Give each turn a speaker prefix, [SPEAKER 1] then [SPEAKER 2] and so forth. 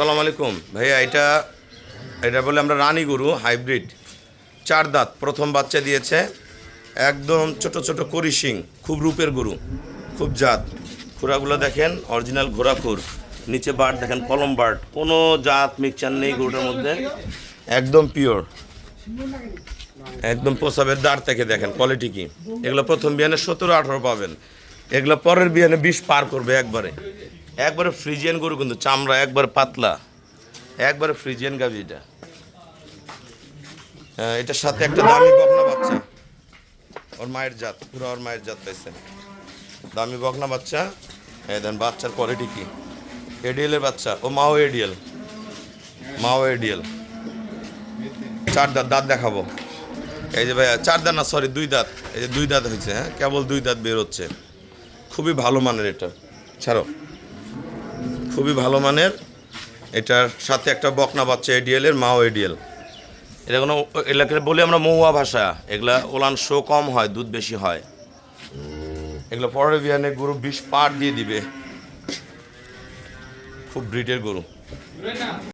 [SPEAKER 1] সালাম আলাইকুম। ভাইয়া, এটা এটা বলে আমরা রানী গরু, হাইব্রিড। চার দাঁত, প্রথম বাচ্চা দিয়েছে। একদম ছোট ছোট করিশিং খুব রূপের গরু, খুব জাত। খুরাগুলো দেখেন, অরিজিনাল ঘোড়া খুর নিচে বার্ড দেখেন, কলম বার্ড কোনো জাত মিক্সচার নেই গরুটার মধ্যে। একদম পিওর একদম প্রসাবের দাঁড় থেকে দেখেন কোয়ালিটি কি। এগুলো প্রথম বিয়ানে সতেরো আঠারো পাবেন। এগুলো পরের বিয়ানে বিশ পার করবে একবারে। একবারে ফ্রিজিয়ান গরু কিন্তু চামড়া একবারে পাতলা। একবারে ফ্রিজিয়ান গাভি এটা। হ্যাঁ, এটার সাথে একটা দামি বকনা বাচ্চা। ওর মায়ের জাত পুরো ওর মায়ের জাত পাইছে। দামি বকনা বাচ্চা। এই দেন বাচ্চার কোয়ালিটি কি? এডিএলের বাচ্চা। ও মাও এডিএল মাও এডিএল চার দাঁত দাঁত দেখাবো। এই যে ভাইয়া চার দাঁত না সরি দুই দাঁত। এই যে দুই দাঁত হয়েছে হ্যাঁ? কেবল দুই দাঁত বের হচ্ছে। খুবই ভালো মানের এটা। ছাড়ো। খুবই ভালো মানের। এটার সাথে একটা বকনা বাচ্চা এডিএল এর, মাও এডিএল এটা কোনো এলাকায় বলি আমরা মৌয়া ভাষা। এগুলা ওলান শো কম হয়, দুধ বেশি হয়। এগুলো পরের বিহানে গরু বিষ পার দিয়ে দিবে। খুব ব্রিডের গরু।